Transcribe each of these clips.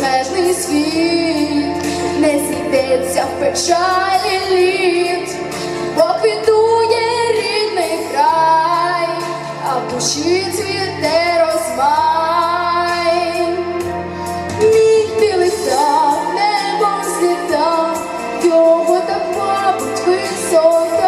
безмежний світ, не зійдеться в печалі літ, поквітує рідний край, а в душі цвіте розмай. Мій білий птах небом злітав, його так мабуть висота.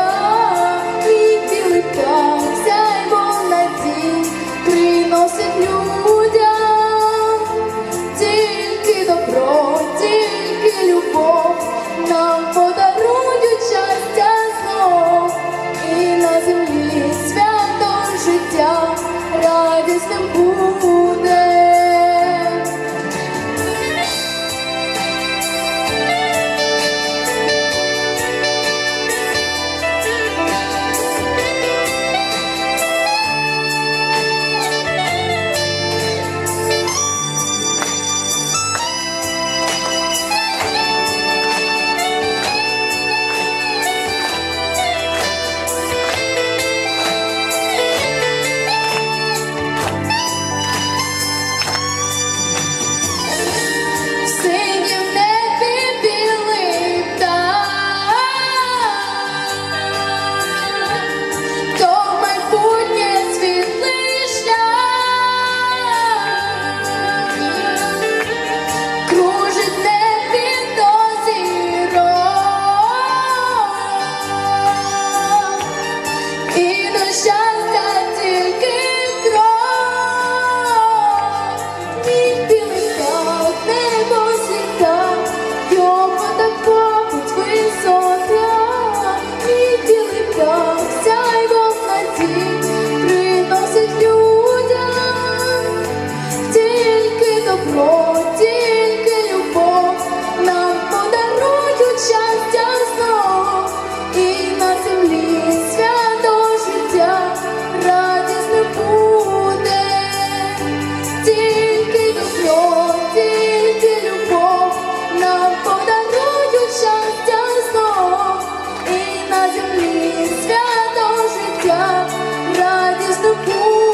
добро, тільки любов, нам подарують щастя знов. І на землі свято життя радісне буде, тільки добро, тільки любов, нам подарують щастя знов. І на землі свято життя радісно буде.